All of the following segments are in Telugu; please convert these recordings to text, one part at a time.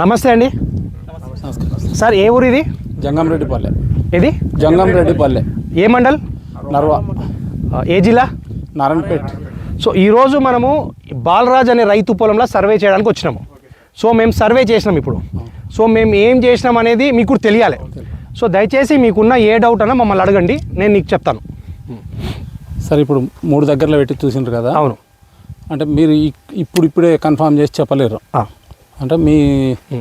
నమస్తే అండి. సార్ ఏ ఊరు ఇది? జంగంరెడ్డిపల్లె. ఇది జంగంరెడ్డిపల్లె. ఏ మండల్? నర్వ. ఏ జిల్లా? నారాయణపేట్. సో ఈరోజు మనము బాలరాజ్ అనే రైతు పొలంలో సర్వే చేయడానికి వచ్చినాము. సో మేము సర్వే చేసినాం ఇప్పుడు. సో మేము ఏం చేసినాం అనేది మీకు తెలియాలి. సో దయచేసి మీకున్న ఏ డౌట్ అన్నా మమ్మల్ని అడగండి. నేను నీకు చెప్తాను. సరే ఇప్పుడు మూడు దగ్గరలో పెట్టి చూసిండ్రు కదా? అవును. అంటే మీరు ఇప్పుడు ఇప్పుడే కన్ఫామ్ చేసి చెప్పలేరు. అంటే మీ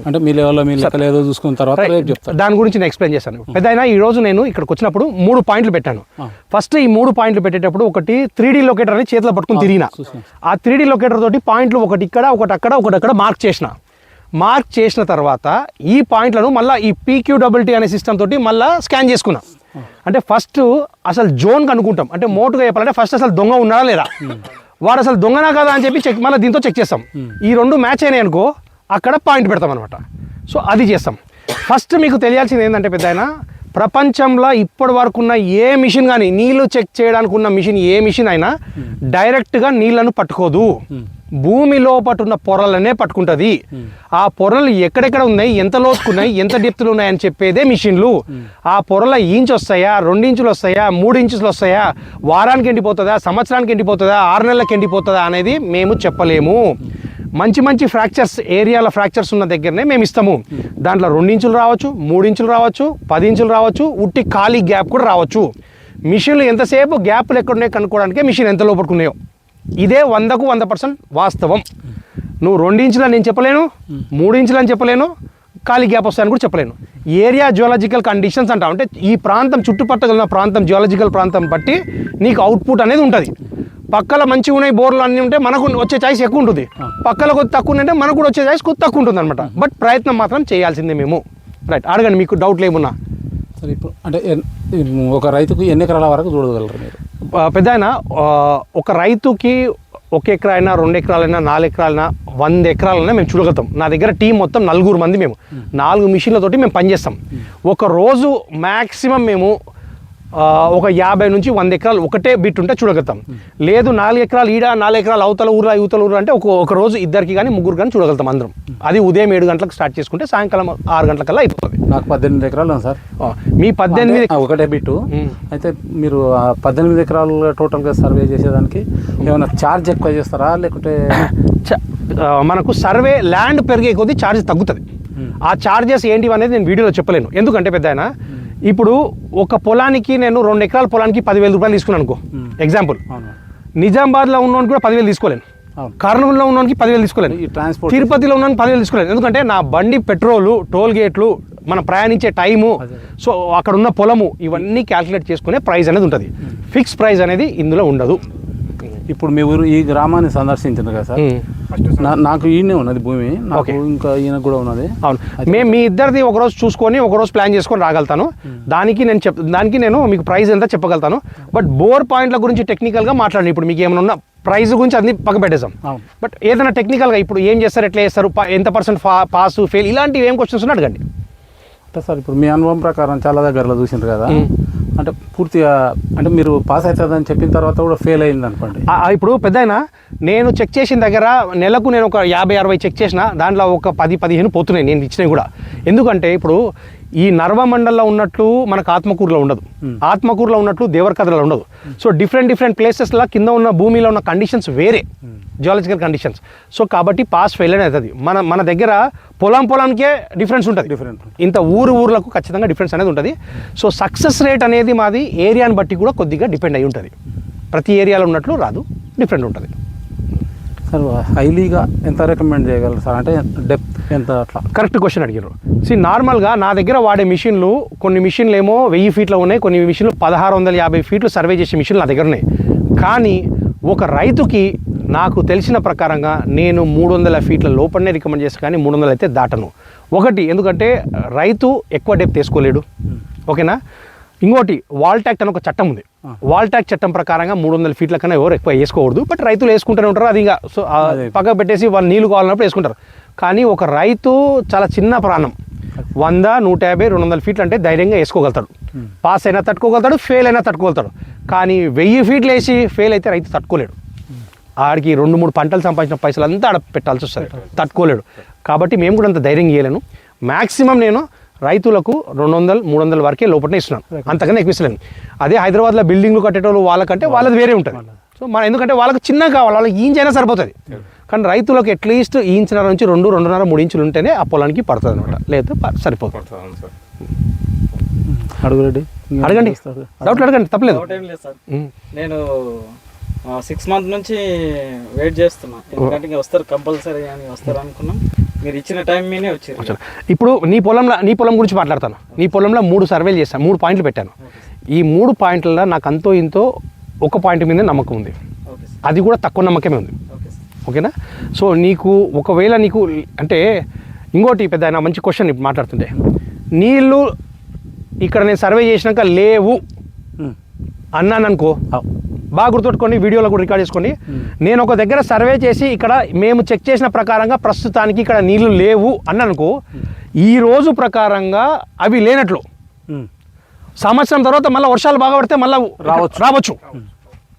అంటే మీ లెవెల్లో మీ లెక్కలు ఏదో చూసుకున్న తర్వాత. రేపు చెప్తారు. దాని గురించి నేను ఎక్స్ప్లెయిన్ చేస్తాను. పెద్ద అయినా ఈ రోజు నేను ఇక్కడికి వచ్చినప్పుడు మూడు పాయింట్లు పెట్టాను. ఫస్ట్ ఈ మూడు పాయింట్లు పెట్టేటప్పుడు ఒకటి త్రీ డీ లొకేటర్ అని చేతిలో పట్టుకుని తిరిగిన. ఆ త్రీ డీ లొకేటర్ తోటి పాయింట్లు ఒకటి ఇక్కడ ఒకటి అక్కడ ఒకటి అక్కడ మార్క్ చేసిన. మార్క్ చేసిన తర్వాత ఈ పాయింట్లను మళ్ళీ ఈ పీక్యూడబిలిటీ అనే సిస్టమ్ తోటి మళ్ళీ స్కాన్ చేసుకున్నా. అంటే ఫస్ట్ అసలు జోన్ కనుక్కుంటాం అంటే మోటుగా చెప్పాలంటే ఫస్ట్ అసలు దొంగ ఉన్నాడా లేదా? వాడు అసలు దొంగనా కదా అని చెప్పి చెక్ మళ్ళీ దీంతో చెక్ చేస్తాం. ఈ రెండు మ్యాచ్ అయినాయి అనుకో అక్కడ పాయింట్ పెడతాం అనమాట సో అది చేస్తాం. ఫస్ట్ మీకు తెలియాల్సింది ఏంటంటే పెద్ద ప్రపంచంలో ఇప్పటి వరకు ఉన్న ఏ మిషన్ కానీ నీళ్ళు చెక్ చేయడానికి ఉన్న మిషన్ ఏ మిషన్ అయినా డైరెక్ట్గా నీళ్ళను పట్టుకోదు. భూమి లోపట ఉన్న పొరలనే పట్టుకుంటుంది. ఆ పొరలు ఎక్కడెక్కడ ఉన్నాయి ఎంత లోతుకున్నాయి ఎంత డెప్త్లు ఉన్నాయి అని చెప్పేదే మిషన్లు. ఆ పొరల ఇంచ్ వస్తాయా రెండు ఇంచులు వస్తాయా మూడు ఇంచులు వస్తాయా వారానికి ఎండిపోతుందా సంవత్సరానికి ఎండిపోతుందా ఆరు నెలలకు ఎండిపోతుందా అనేది మేము చెప్పలేము. మంచి మంచి ఫ్రాక్చర్స్ ఏరియాల ఫ్రాక్చర్స్ ఉన్న దగ్గరనే మేము ఇస్తాము. దాంట్లో రెండించులు రావచ్చు మూడు ఇంచులు రావచ్చు పది ఇంచులు రావచ్చు ఉట్టి ఖాళీ గ్యాప్ కూడా రావచ్చు. మిషన్లు ఎంతసేపు గ్యాప్లు ఎక్కడున్నాయి కనుక్కోవడానికే మిషన్ ఎంత లోపడుకున్నాయో. ఇదే వందకు వంద పర్సెంట్ వాస్తవం. నువ్వు రెండు ఇంచులు నేను చెప్పలేను మూడు అని చెప్పలేను ఖాళీ గ్యాప్ వస్తాయని కూడా చెప్పలేను. ఏరియా జియోలాజికల్ కండిషన్స్ అంటాం అంటే ఈ ప్రాంతం చుట్టుపక్కల ఉన్న ప్రాంతం జియోలాజికల్ ప్రాంతం బట్టి నీకు అవుట్పుట్ అనేది ఉంటుంది. పక్కల మంచిగా ఉన్నాయి బోర్లు అన్నీ ఉంటే మనకు వచ్చే ఛాయిస్ ఎక్కువ ఉంటుంది. పక్కల కొద్ది తక్కువ ఉంటే మనకు కూడా వచ్చే ఛాయిస్ కొద్ది తక్కువ ఉంటుంది అనమాట బట్ ప్రయత్నం మాత్రం చేయాల్సిందే మేము. రైట్ అడగండి మీకు డౌట్లు ఏమున్నా సరే ఇప్పుడు అంటే ఒక రైతుకు ఎన్ని ఎకరాల వరకు చూడగలరు మీరు? పెద్ద ఆయన ఒక రైతుకి ఒక ఎకరా అయినా రెండు ఎకరాలైనా నాలుగు ఎకరాలైనా వంద ఎకరాలైనా మేము చూడగలుగుతాం. నా దగ్గర టీం మొత్తం నలుగురు మంది మేము. నాలుగు మిషన్లతోటి మేము పనిచేస్తాం. ఒక రోజు మ్యాక్సిమం మేము ఒక యాభై నుంచి వంద ఎకరాలు ఒకటే బిట్ ఉంటే చూడగలుగుతాం. లేదు నాలుగు ఎకరాలు ఈడ నాలుగు ఎకరాలు అవతల ఊరు అవతల ఊరు అంటే ఒక ఒక రోజు ఇద్దరికి కానీ ముగ్గురు కానీ చూడగలుగుతాం అందరం. అది ఉదయం ఏడు గంటలకు స్టార్ట్ చేసుకుంటే సాయంకాలం ఆరు గంటలకల్లా అయిపోతుంది. నాకు పద్దెనిమిది ఎకరాలు సార్. మీ పద్దెనిమిది ఒకటే బిట్టు. అయితే మీరు పద్దెనిమిది ఎకరాలు టోటల్గా సర్వే చేసేదానికి ఏమైనా ఛార్జ్ ఎక్కువ చేస్తారా? లేకుంటే మనకు సర్వే ల్యాండ్ పెరిగే కొద్దీ ఛార్జ్ తగ్గుతుంది. ఆ ఛార్జెస్ ఏంటివి అనేది నేను వీడియోలో చెప్పలేను. ఎందుకంటే పెద్ద ఆయన ఇప్పుడు ఒక పొలానికి నేను రెండు ఎకరాల పొలానికి పదివేల రూపాయలు తీసుకున్నాను అనుకో. ఎగ్జాంపుల్ నిజామాబాద్లో ఉన్నవానికి కూడా పదివేలు తీసుకోలేను. కర్నూలులో ఉన్నవానికి పదివేలు తీసుకోలేను. తిరుపతిలో ఉన్నాను పదివేలు తీసుకోలేదు ఎందుకంటే నా బండి పెట్రోలు టోల్ గేట్లు మనం ప్రయాణించే టైము సో అక్కడ ఉన్న పొలము ఇవన్నీ క్యాల్కులేట్ చేసుకునే ప్రైస్ అనేది ఉంటుంది. ఫిక్స్ ప్రైస్ అనేది ఇందులో ఉండదు. ఇప్పుడు మీ ఊరు ఈ గ్రామాన్ని సందర్శించారు కదా సార్? నాకు ఈయనే ఉన్నది భూమి నాకు. ఇంకా ఈయన కూడా ఉన్నది. అవును. మేము మీ ఇద్దరిది ఒకరోజు చూసుకొని ఒకరోజు ప్లాన్ చేసుకొని రాగలుగుతాను. దానికి నేను చెప్ దానికి నేను మీకు ప్రైస్ ఎంత చెప్పగలుగుతాను. బట్ బోర్ పాయింట్ల గురించి టెక్నికల్గా మాట్లాడండి. ఇప్పుడు మీకు ఏమైనా ఉన్న ప్రైస్ గురించి అన్ని పక్క పెట్టేసాం బట్ ఏదైనా టెక్నికల్గా ఇప్పుడు ఏం చేస్తారు ఎట్లా చేస్తారు ఎంత పర్సెంట్ ఫా పాస్ ఫెయిల్ ఇలాంటివి ఏం క్వశ్చన్స్ అడగండి. అంటే సార్ ఇప్పుడు మీ అనుభవం ప్రకారం చాలా దగ్గరలో చూసిండ్రు కదా. అంటే పూర్తిగా అంటే మీరు పాస్ అవుతుందని చెప్పిన తర్వాత కూడా ఫెయిల్ అయింది అనుకోండి. ఇప్పుడు పెద్ద నేను చెక్ చేసిన దగ్గర నెలకు నేను ఒక యాభై అరవై చెక్ చేసిన దాంట్లో ఒక పది పదిహేను పోతున్నాయి నేను ఇచ్చినవి కూడా. ఎందుకంటే ఇప్పుడు ఈ నర్వ మండలంలో ఉన్నట్లు మనకు ఆత్మకూరులో ఉండదు. ఆత్మకూరులో ఉన్నట్లు దేవరకథలో ఉండదు. సో డిఫరెంట్ డిఫరెంట్ ప్లేసెస్లో కింద ఉన్న భూమిలో ఉన్న కండిషన్స్ వేరే. Geological conditions. సో కాబట్టి పాస్ ఫెయిల్ అనేది అవుతుంది. మన మన దగ్గర పొలం పొలానికే డిఫరెన్స్ ఉంటుంది. Different. ఇంత ఊరు ఊర్లకు ఖచ్చితంగా డిఫరెన్స్ అనేది ఉంటుంది. సో సక్సెస్ రేట్ అనేది మాది ఏరియాని బట్టి కూడా కొద్దిగా డిపెండ్ అయి ఉంటుంది. ప్రతి ఏరియాలో ఉన్నట్లు రాదు. డిఫరెంట్ ఉంటుంది. సార్ హైలీగా ఎంత రికమెండ్ చేయగలరు సార్? అంటే డెప్త్ ఎంత అట్లా? కరెక్ట్ క్వశ్చన్ అడిగారు సి నార్మల్గా నా దగ్గర వాడే మిషన్లు కొన్ని మిషన్లు ఏమో వెయ్యి ఫీట్లో ఉన్నాయి కొన్ని మిషన్లు పదహారు వందల యాభై ఫీట్లు సర్వే చేసే మిషన్లు నా దగ్గర ఉన్నాయి. కానీ ఒక రైతుకి నాకు తెలిసిన ప్రకారంగా నేను మూడు వందల ఫీట్ల లోపలనే రికమెండ్ చేస్తాను కానీ మూడు వందలు అయితే దాటను. ఒకటి ఎందుకంటే రైతు ఎక్కువ డెప్త్ వేసుకోలేడు ఓకేనా? ఇంకోటి వాల్ ట్యాక్ట్ అని ఒక చట్టం ఉంది. వాల్ ట్యాక్ట్ చట్టం ప్రకారంగా మూడు వందల ఫీట్ల కన్నా ఎవరు ఎక్కువ వేసుకోకూడదు బట్ రైతులు వేసుకుంటూనే ఉంటారు. అది ఇక సో. పక్క పెట్టేసి వాళ్ళు నీళ్ళు కావాలన్నప్పుడు వేసుకుంటారు. కానీ ఒక రైతు చాలా చిన్న ప్రాణం. వంద నూట యాభై రెండు వందల ఫీట్లు అంటే ధైర్యంగా వేసుకోగలుగుతాడు. పాస్ అయినా తట్టుకోగలుగుతాడు ఫెయిల్ అయినా తట్టుకోగలుగుతాడు. కానీ వెయ్యి ఫీట్లు వేసి ఫెయిల్ అయితే రైతు తట్టుకోలేడు. ఆడికి రెండు మూడు పంటలు సంపాదించిన పైసలు అంతా ఆడ పెట్టాల్సి వస్తుంది. తట్టుకోలేడు. కాబట్టి మేము కూడా అంత ధైర్యం చేయలేను. మ్యాక్సిమం నేను రైతులకు రెండు వందలు మూడు వందల వరకే లోపలనే ఇస్తున్నాను. అంతకన్నా ఎక్కువ ఇస్తలేను. అదే హైదరాబాద్లో బిల్డింగ్లు కట్టేటోళ్ళు వాళ్ళకంటే వాళ్ళది వేరే ఉంటుంది. సో మన ఎందుకంటే వాళ్ళకి చిన్నగా కావాలి వాళ్ళకి అయినా సరిపోతుంది. కానీ రైతులకు అట్లీస్ట్ ఇంచున్నర నుంచి రెండు రెండున్నర మూడు ఇంచులు ఉంటేనే ఆ పొలానికి పడుతుంది అనమాట లేదా సరిపోతుంది. అడుగు రెడ్డి అడగండి డౌట్లు అడగండి తప్పలేదు. డౌట్ ఏం లేదు సార్. ఉమ్. నేను సిక్స్ మంత్ నుంచి వెయిట్ చేస్తున్నా. ఎందుకంటే వస్తారు కంపల్సరీ అని వస్తారు అనుకున్నాం. మీరు ఇచ్చిన టైం మీనే వచ్చారు. ఇప్పుడు నీ పొలంలో నీ పొలం గురించి మాట్లాడతాను. నీ పొలంలో మూడు సర్వేలు చేశాను మూడు పాయింట్లు పెట్టాను. ఈ మూడు పాయింట్లలో నాకు అంతో ఇంతో ఒక పాయింట్ మీద నమ్మకం ఉంది. Okay sir. అది కూడా తక్కువ నమ్మకమే ఉంది. ఓకేనా? సో నీకు ఒకవేళ నీకు అంటే ఇంకోటి పెద్ద ఆయన మంచి క్వశ్చన్ ఇప్పుడు మాట్లాడుతుంటే నీళ్ళు ఇక్కడ నేను సర్వే చేసినాక లేవు. అన్నాను అనుకో. బాగా గుర్తుపెట్టుకోండి వీడియోలో కూడా రికార్డ్ చేసుకోండి. నేను ఒక దగ్గర సర్వే చేసి ఇక్కడ మేము చెక్ చేసిన ప్రకారంగా ప్రస్తుతానికి ఇక్కడ నీళ్ళు లేవు అన్ననుకో ఈ రోజు ప్రకారంగా అవి లేనట్లు. సంవత్సరం తర్వాత మళ్ళీ వర్షాలు బాగా పడితే మళ్ళీ రావచ్చు. రావచ్చు.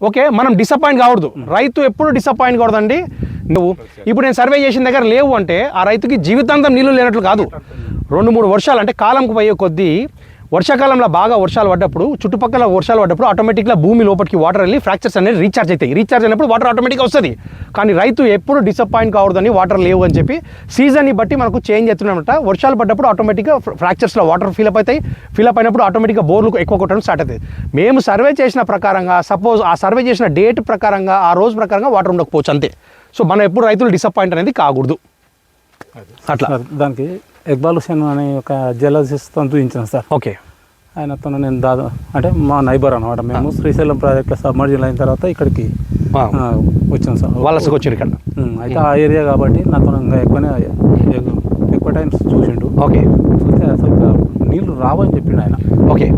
ఓకే? మనం డిసప్పాయింట్ కావద్దు రైతు ఎప్పుడు డిసప్పాయింట్ కావద్దండి నువ్వు ఇప్పుడు నేను సర్వే చేసిన దగ్గర లేవు అంటే ఆ రైతుకి జీవితాంతం నీళ్ళు లేనట్లు కాదు. రెండు మూడు వర్షాలు అంటే కాలంకు పోయే కొద్దీ వర్షాకాలంలో బాగా వర్షాలు పడ్డప్పుడు చుట్టుపక్కల వర్షాలు పడ్డప్పుడు ఆటోమేటిక్గా భూమి లోపలికి వాటర్ వెళ్ళి ఫ్రాక్చర్స్ అనేది రీఛార్జ్ అవుతాయి. రీఛార్జ్ అయినప్పుడు వాటర్ ఆటోమేటిక్గా వస్తుంది. కానీ రైతు ఎప్పుడు డిసప్పాయింట్ కావద్దని వాటర్ లేవు అని చెప్పి సీజన్ని బట్టి మనకు చేంజ్ అవుతున్నమాట వర్షాలు పడ్డప్పుడు ఆటోమేటిక్గా ఫ్రాక్చర్స్లో వాటర్ ఫిల్అప్ అవుతాయి. ఫిల్అప్ అయినప్పుడు ఆటోమేటిక్గా బోర్లు ఎక్కువ కొట్టడం స్టార్ట్ అవుతుంది మేము సర్వే చేసిన ప్రకారంగా సపోజ్ ఆ సర్వే చేసిన డేట్ ప్రకారంగా ఆ రోజు ప్రకారంగా వాటర్ ఉండకపోవచ్చు అంతే. సో మనం ఎప్పుడు రైతులు డిసప్పాయింట్ అనేది కాకూడదు. అట్లా. దానికి ఎక్బాల్ హుసేన్ అనే ఒక జలసిస్తో చూపించాను సార్. ఓకే. ఆయనతో నేను దాదా అంటే మా నైబర్ అనమాట మేము శ్రీశైలం ప్రాజెక్ట్లో సబ్మర్జిల్ అయిన తర్వాత ఇక్కడికి ఆ, ఆ, వచ్చాం సార్. వలసకు వచ్చారు ఇక్కడ. అయితే ఆ ఏరియా కాబట్టి నాతో ఇంకా ఎక్కువనే ఎక్కు- ఎక్కువ టైమ్స్ చూసిండు. ఓకే. చూస్తే అసలు నీళ్ళు రావని చెప్పిండు ఆయన. ఓకే.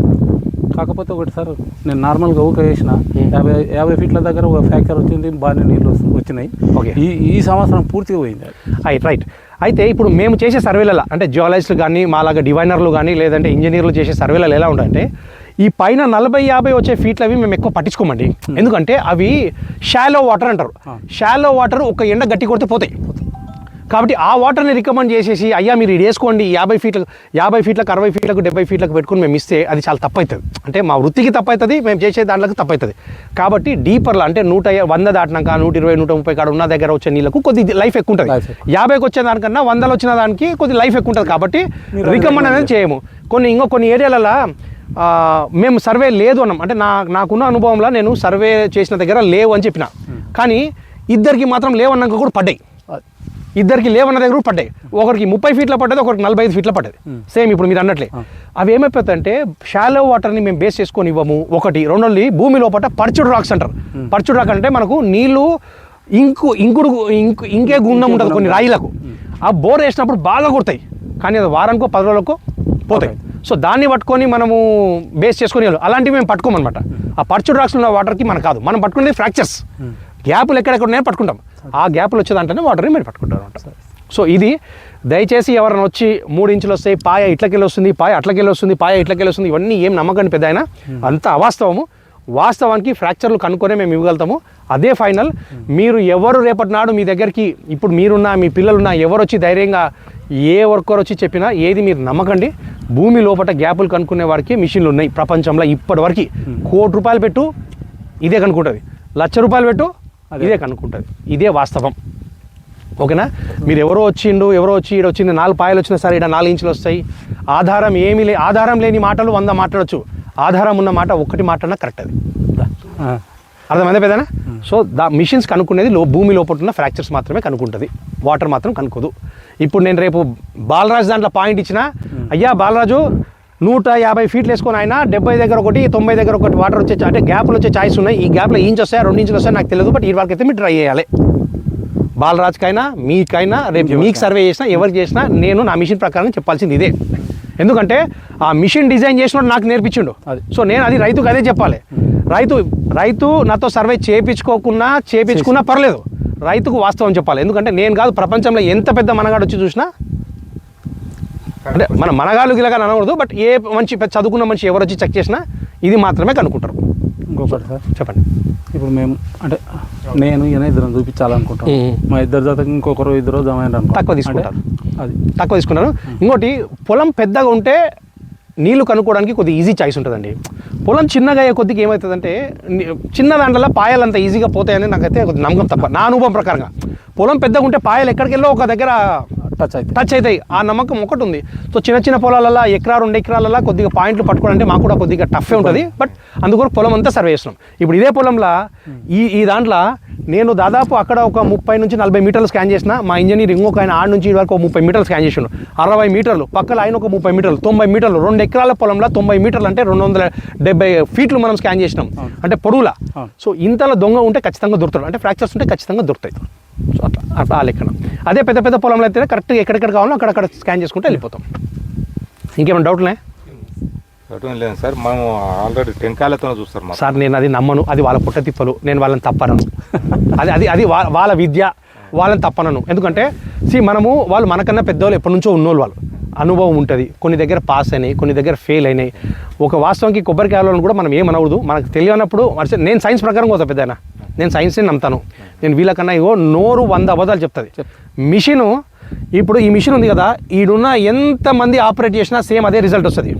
కాకపోతే ఒకటి సార్ నేను నార్మల్గా ఊక వేసిన యాభై యాభై ఫీట్ల దగ్గర ఒక ఫ్యాక్చర్ వచ్చింది బాగానే నీళ్ళు వచ్చినాయి ఓకే. ఈ ఈ సంవత్సరం పూర్తిగా పోయింది. Right right. అయితే ఇప్పుడు మేము చేసే సర్వేలలో అంటే జియాలజిస్టులు కానీ మాలాగా డివైనర్లు కానీ లేదంటే ఇంజనీర్లు చేసే సర్వేలలో ఎలా ఉంటాయంటే ఈ పైన నలభై యాభై వచ్చే ఫీట్లు అవి మేము ఎక్కువ పట్టించుకోమండి. ఎందుకంటే అవి షాలో వాటర్ అంటారు. షాలో వాటర్ ఒక ఎండ గట్టి కొడితే పోతాయి. కాబట్టి ఆ వాటర్ని రికమెండ్ చేసేసి అయ్యా మీరు ఇది వేసుకోండి యాభై ఫీట్లకు యాభై ఫీట్లకు అరవై ఫీట్లకు డెబ్బై ఫీట్లకు పెట్టుకుని మేము ఇస్తే అది చాలా తప్పు అవుతుంది అంటే మా వృత్తికి తప్పు అవుతుంది మేము చేసే దాంట్లోకి తప్పు అవుతుంది కాబట్టి డీపర్లో అంటే నూట వంద దాటినాక నూట ఇరవై నూట ముప్పై కాడ ఉన్న దగ్గర వచ్చే నీళ్ళకు కొద్ది లైఫ్ ఎక్కువ ఉంటుంది. యాభైకి వచ్చే దానికన్నా వందలు వచ్చిన దానికి కొద్ది లైఫ్ ఎక్కువ ఉంటుంది కాబట్టి రికమెండ్ అనేది చేయము. కొన్ని ఇంకో కొన్ని ఏరియాలలో మేము సర్వే లేదు అన్నాం. అంటే నా నాకున్న అనుభవంలో నేను సర్వే చేసిన దగ్గర లేవు అని చెప్పిన. కానీ ఇద్దరికి మాత్రం లేవన్నాక కూడా పడ్డాయి. ఇద్దరికి లేవన్న దగ్గర పడ్డాయి. ఒకరికి ముప్పై ఫీట్ల పడ్డది ఒకరికి నలభై ఐదు ఫీట్ల పడ్డది. సేమ్ ఇప్పుడు మీరు అన్నట్లే. అవి ఏమైపోతాయంటే షాలో వాటర్ని మేము బేస్ చేసుకొని ఇవ్వము. ఒకటి. రెండోది భూమి లోపల పర్చుడు రాక్స్ అంటారు. పర్చుడు రాక్ అంటే మనకు నీళ్ళు ఇంకు ఇంకుడు ఇంకు ఇంకే గుండం ఉంటుంది కొన్ని రాయిలకు. ఆ బోర్ వేసినప్పుడు బాగా కొడతాయి. కానీ అది వారానికో పది రోజులకో పోతాయి. సో దాన్ని పట్టుకొని మనము బేస్ చేసుకొని. అలాంటివి మేము పట్టుకోమన్నమాట. ఆ పర్చుడు రాక్స్ ఉన్న వాటర్కి మనకు కాదు. మనం పట్టుకునేది ఫ్రాక్చర్స్ గ్యాపులు ఎక్కడెక్కడ ఉన్నాయో పట్టుకుంటాం. ఆ గ్యాపులు వచ్చేదంటేనే వాటర్ని మీరు పట్టుకుంటారు అనమాట సో ఇది దయచేసి ఎవరైనా వచ్చి మూడు ఇంచులు వస్తాయి పాయ ఇట్లకెళ్ళి వస్తుంది పాయ అట్లకెళ్ళి వస్తుంది పాయ ఇట్లకెళ్ళి వస్తుంది ఇవన్నీ ఏం నమ్మకండి పెద్ద ఆయన అంత అవాస్తవము. వాస్తవానికి ఫ్రాక్చర్లు కనుక్కొనే మేము ఇవ్వగలుగుతాము. అదే ఫైనల్ మీరు ఎవరు రేపటి నాడు మీ దగ్గరికి ఇప్పుడు మీరున్నా మీ పిల్లలున్నా ఎవరు వచ్చి ధైర్యంగా ఏ వర్కర్ వచ్చి చెప్పినా ఏది మీరు నమ్మకండి. భూమి లోపల గ్యాపులు కనుక్కునే వారికి మిషన్లు ఉన్నాయి ప్రపంచంలో ఇప్పటివరకు. కోటి రూపాయలు పెట్టు ఇదే కనుక్కుంటుంది. లక్ష రూపాయలు పెట్టు ఇదే కనుక్కుంటుంది. ఇదే వాస్తవం. ఓకేనా? మీరు ఎవరో వచ్చిండు ఎవరో వచ్చి ఈడ వచ్చింది నాలుగు పాయలు వచ్చినా సరే ఇక్కడ నాలుగు ఇంచులు వస్తాయి. ఆధారం ఏమీ లే ఆధారం లేని మాటలు వంద మాట్లాడచ్చు. ఆధారం ఉన్న మాట ఒక్కటి మాట్లాడినా కరెక్ట్ అది. అర్థమైందా పెదనా సో దా మిషన్స్ కనుక్కునేది లో భూమి లోపల ఉన్న ఫ్రాక్చర్స్ మాత్రమే కనుక్కుంటుంది. వాటర్ మాత్రం కనుక్కోదు. ఇప్పుడు నేను రేపు బాలరాజు దాంట్లో పాయింట్ ఇచ్చిన అయ్యా బాలరాజు నూట యాభై ఫీట్లు వేసుకొని ఆయన డెబ్బై దగ్గర ఒకటి తొంభై దగ్గర ఒకటి వాటర్ వచ్చే అంటే గ్యాప్లు వచ్చే ఛాయిస్ ఉన్నాయి. ఈ గ్యాప్లో ఇంచ్ వస్తాయా రెండు ఇంచులు వస్తాయా నాకు తెలియదు బట్ ఈ అయితే మీరు ట్రై చేయాలి. బాలరాజ్కైనా మీకైనా రేపు మీకు సర్వే చేసినా ఎవరికి చేసినా నేను నా మిషన్ ప్రకారం చెప్పాల్సింది ఇదే. ఎందుకంటే ఆ మిషన్ డిజైన్ చేసినోడు నాకు నేర్పించిండు. అది. సో నేను అది రైతుకు అదే చెప్పాలి. రైతు రైతు నాతో సర్వే చేయించుకోకున్నా చేయించుకున్నా పర్లేదు. రైతుకు వాస్తవం చెప్పాలి. ఎందుకంటే నేను కాదు ప్రపంచంలో ఎంత పెద్ద మనగాడు వచ్చి చూసినా అంటే మన మనగాళ్ళు గిలగా అనకూడదు బట్ ఏ మంచి చదువుకున్న మనిషి ఎవరు వచ్చి చెక్ చేసినా ఇది మాత్రమే కనుక్కుంటారు. ఇంకొకటి సార్. చెప్పండి. ఇప్పుడు మేము అంటే నేను ఈయన ఇద్దరం చూపించాలనుకుంటాం. మ్మ్. మా ఇద్దరు జతకి ఇంకొకరు ఇద్దరు జమ. తక్కువ తీసుకుంటారు. అది. తక్కువ తీసుకున్నాను. ఇంకోటి పొలం పెద్దగా ఉంటే నీళ్ళు కనుక్కోవడానికి కొద్దిగా ఈజీ చాయిస్ ఉంటుందండి. పొలం చిన్నగా అయ్యే కొద్దిగా ఏమవుతుందంటే చిన్న దాంట్లో పాయలు అంత ఈజీగా పోతాయని నాకైతే కొద్దిగా నమ్మకం తప్ప నా అనుభవం ప్రకారంగా. పొలం పెద్దగా ఉంటే పాయలు ఎక్కడికి వెళ్ళో ఒక దగ్గర టచ్ అయితే టచ్ అవుతాయి. ఆ నమ్మకం ఒకటి ఉంది సో చిన్న చిన్న పొలాలలో ఎకరా రెండు ఎకరాలలో కొద్దిగా పాయింట్లు పట్టుకోవాలంటే మాకు కూడా కొద్దిగా టఫే ఉంటుంది. బట్ అందుకొరకు పొలం అంతా సర్వే చేస్తున్నాం. ఇప్పుడు ఇదే పొలంలో ఈ ఈ దాంట్లో నేను దాదాపు అక్కడ ఒక ముప్పై నుంచి నలభై మీటర్లు స్కాన్ చేసిన మా ఇంజనీర్ ఇంకొక ఆయన ఆడ నుంచి వరకు ఒక ముప్పై మీటర్లు స్కాన్ చేసిండు. అరవై మీటర్లు పక్కన ఆయన ఒక ముప్పై మీటర్లు తొంభై మీటర్లు రెండు ఎకరాల పొలంలో తొంభై మీటర్లు అంటే రెండు వందల డెబ్బై ఫీట్లు మనం స్కాన్ చేసినాం. అంటే పొడవులా. సో ఇంతలో దొంగ ఉంటే ఖచ్చితంగా దొరుకుతాడు. అంటే ఫ్రాక్చర్స్ ఉంటే ఖచ్చితంగా దొరుకుతాయి. సో అట్లా అట్లా ఆ లెక్కన. అదే పెద్ద పెద్ద పొలంలో అయితే కరెక్ట్గా ఎక్కడెక్కడ కావాలో అక్కడక్కడ స్కాన్ చేసుకుంటే వెళ్ళిపోతాం. ఇంకేమైనా డౌట్లే లేదు సార్. మనం ఆల్రెడీ టెంకాయలతో చూస్తారు సార్ నేను అది నమ్మను. అది వాళ్ళ పుట్ట తిప్పలు. నేను వాళ్ళని తప్పనను. అది అది అది వాళ్ళ విద్య. వాళ్ళని తప్పనను. ఎందుకంటే సి మనము వాళ్ళు మనకన్నా పెద్దవాళ్ళు ఎప్పటి నుంచో ఉన్నోళ్ళు వాళ్ళు. అనుభవం ఉంటుంది. కొన్ని దగ్గర పాస్ అయినాయి కొన్ని దగ్గర ఫెయిల్ అయినాయి. ఒక వాస్తవానికి కొబ్బరికాయలను కూడా మనం ఏమనవద్దు మనకు తెలియనప్పుడు వర్ష- నేను సైన్స్ ప్రకారం పోతా పెద్దనా నేను సైన్స్ని నమ్ముతాను. నేను వీళ్ళకన్నా ఇగో నోరు వంద అబద్ధాలు చెప్తుంది. మిషను ఇప్పుడు ఈ మిషన్ ఉంది కదా ఈడున్న ఎంతమంది ఆపరేట్ చేసినా సేమ్ అదే రిజల్ట్ వస్తుంది.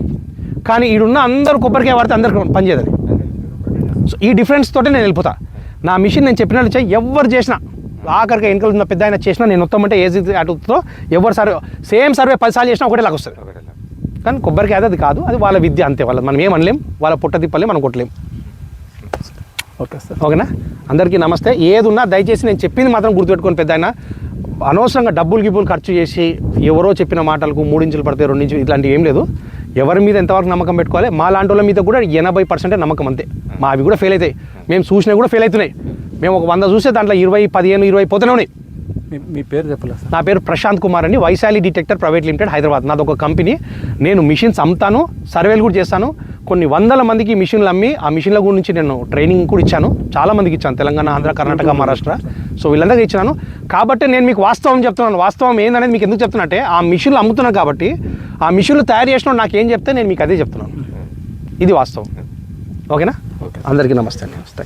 కానీ ఈడున్న అందరూ కొబ్బరికాయ వాడితే అందరికి పనిచేయదు సో ఈ డిఫరెన్స్ తోటే నేను వెళ్ళిపోతా. నా మిషన్ నేను చెప్పినట్టు చేయి ఎవరు చేసినా ఆఖరికి వెనకలు ఉన్న పెద్ద ఆయన చేసినా నేను మొత్తం అంటే ఏజ్ అటుతో ఎవరు సర్వే సేమ్ సర్వే పదిసార్లు చేసినా ఒకటే వస్తుంది. కానీ కొబ్బరికాయ అది కాదు అది వాళ్ళ విద్య అంతే. వాళ్ళ మనం ఏమనలేం వాళ్ళ పుట్ట తిప్పలేం మనం కొట్టలేం. Okay sir. ఓకేనా? అందరికీ నమస్తే. ఏది ఉన్నా దయచేసి నేను చెప్పింది మాత్రం గుర్తుపెట్టుకొని పెద్ద ఆయన. అనవసరంగా డబ్బులు గిబ్బులు ఖర్చు చేసి ఎవరో చెప్పిన మాటలకు మూడించులు పడితే రెండించులు ఇట్లాంటివి ఏం లేదు. ఎవరి మీద ఎంతవరకు నమ్మకం పెట్టుకోవాలి? మా లాంటి వాళ్ళ మీద కూడా ఎనభై పర్సెంటే నమ్మకం అంతే. మా అవి కూడా ఫెయిల్ అవుతాయి. మేము చూసినా కూడా ఫెయిల్ అవుతున్నాయి. మేము ఒక వంద చూస్తే దాంట్లో ఇరవై పదిహేను ఇరవై పోతూనే ఉన్నాయి. మీ- పేరు చెప్పలేదు నా పేరు ప్రశాంత్ కుమార్ అండి. Vaishali detector private limited Hyderabad. నాది ఒక కంపెనీ. నేను మిషన్స్ అమ్ముతాను సర్వేలు కూడా చేస్తాను. కొన్ని వందల మందికి మిషన్లు అమ్మి ఆ మిషన్ల గురించి నేను ట్రైనింగ్ కూడా ఇచ్చాను. చాలా మందికి ఇచ్చాను తెలంగాణ ఆంధ్ర కర్ణాటక మహారాష్ట్ర. సో వీళ్ళందరికీ ఇచ్చినాను. కాబట్టి నేను మీకు వాస్తవం చెప్తున్నాను. వాస్తవం ఏందనేది మీకు ఎందుకు చెప్తున్నట్టే ఆ మిషన్లు అమ్ముతున్నాను కాబట్టి ఆ మిషన్లు తయారు చేసిన నాకు ఏం చెప్తే నేను మీకు అదే చెప్తున్నాను. ఇది వాస్తవం. ఓకేనా? అందరికీ నమస్తే అండి నమస్తే.